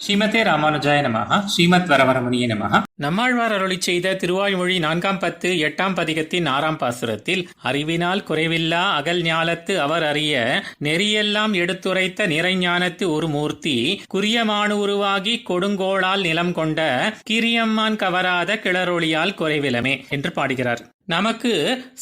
ஸ்ரீமதே ராமானுஜாய நமஹ ஸ்ரீமத் வரவரமணிய நமஹ. நம்மாழ்வார் அருளி செய்த திருவாய்மொழி நான்காம் பத்து எட்டாம் பதிகத்தின் ஆறாம் பாசுரத்தில் அறிவினால் குறைவில்லா அகல் ஞாலத்து அவர் அறிய நெறியெல்லாம் எடுத்துரைத்த நிறைஞானத்து ஒரு மூர்த்தி குறியமானு உருவாகி கொடுங்கோளால் நிலம் கொண்ட கிரியம்மான் கவராத கிளரொளியால் குறைவிலமே என்று பாடுகிறார். நமக்கு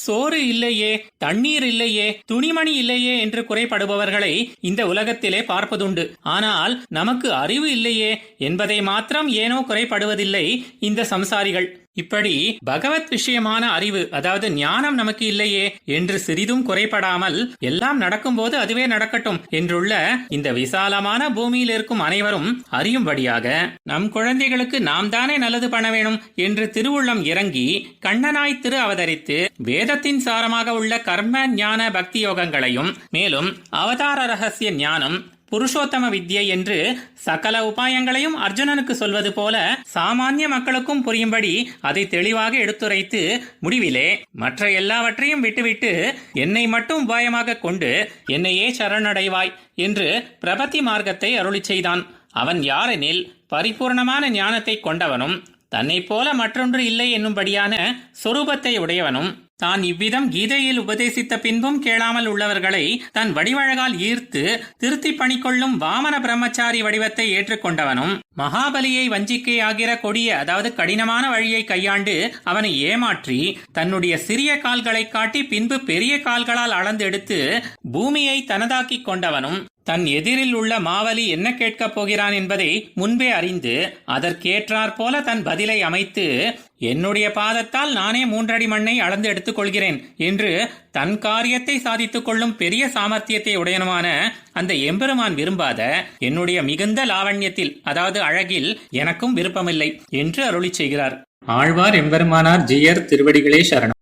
சோறு இல்லையே தண்ணீர் இல்லையே துணிமணி இல்லையே என்று குறைபடுபவர்களை இந்த உலகத்திலே பார்ப்பதுண்டு. ஆனால் நமக்கு அறிவு இல்லையே என்பதை மாத்திரம் ஏனோ குறைபடுவதில்லை இந்த சம்சாரிகள். இப்படி பகவத் விஷயமான அறிவு அதாவது ஞானம் நமக்கு இல்லையே என்று சிறிதும் குறைபடாமல் எல்லாம் நடக்கும்போது அதுவே நடக்கட்டும் என்றுள்ள இந்த விசாலமான பூமியில் இருக்கும் அனைவரும் அறியும்படியாக நம் குழந்தைகளுக்கு நாம் தானே நல்லது பண்ண வேணும் என்று திருவுள்ளம் இறங்கி கண்ணனாய் திரு அவதரித்து வேதத்தின் சாரமாக உள்ள கர்ம ஞான பக்தி யோகங்களையும் மேலும் அவதார ரகசிய ஞானம் புருஷோத்தம வித்யை என்று சகல உபாயங்களையும் அர்ஜுனனுக்கு சொல்வது போல சாமானிய மக்களுக்கும் புரியும்படி அதை தெளிவாக எடுத்துரைத்து முடிவிலே மற்ற எல்லாவற்றையும் விட்டுவிட்டு என்னை மட்டும் உபாயமாக கொண்டு என்னையே சரணடைவாய் என்று பிரபத்தி மார்க்கத்தை அருளி செய்தான். அவன் யாரெனில் பரிபூர்ணமான ஞானத்தை கொண்டவனும் தன்னைப் போல மற்றொன்று இல்லை என்னும்படியான சொரூபத்தை உடையவனும். தான் இவ்விதம் கீதையில் உபதேசித்த பின்பும் கேளாமல் உள்ளவர்களை தன் வடிவழகால் ஈர்த்து திருத்தி பணிக்கொள்ளும் வாமன பிரம்மச்சாரி வடிவத்தை ஏற்றுக்கொண்டவனும். மகாபலியை வஞ்சிக்கை ஆகிற கொடிய அதாவது கடினமான வழியை கையாண்டு அவனை ஏமாற்றி தன்னுடைய சிறிய கால்களை காட்டி பின்பு பெரிய கால்களால் அளந்து எடுத்து பூமியை தனதாக்கிக் கொண்டவனும் தன் எதிரில் உள்ள மாவலி என்ன கேட்கப் போகிறான் என்பதை முன்பே அறிந்து அதற்கேற்றாற் போல தன் பதிலை அமைத்து என்னுடைய பாதத்தால் நானே மூன்றடி மண்ணை அளந்து எடுத்துக் கொள்கிறேன் என்று தன் காரியத்தை சாதித்துக் கொள்ளும் பெரிய சாமர்த்தியத்தை உடையனுமான அந்த எம்பெருமான் விரும்பாத என்னுடைய மிகுந்த லாவண்யத்தில் அதாவது அழகில் எனக்கும் விருப்பமில்லை என்று அருளிச் செய்கிறார். ஆழ்வார் எம்பெருமானார் ஜியர் திருவடிகளே சரணம்.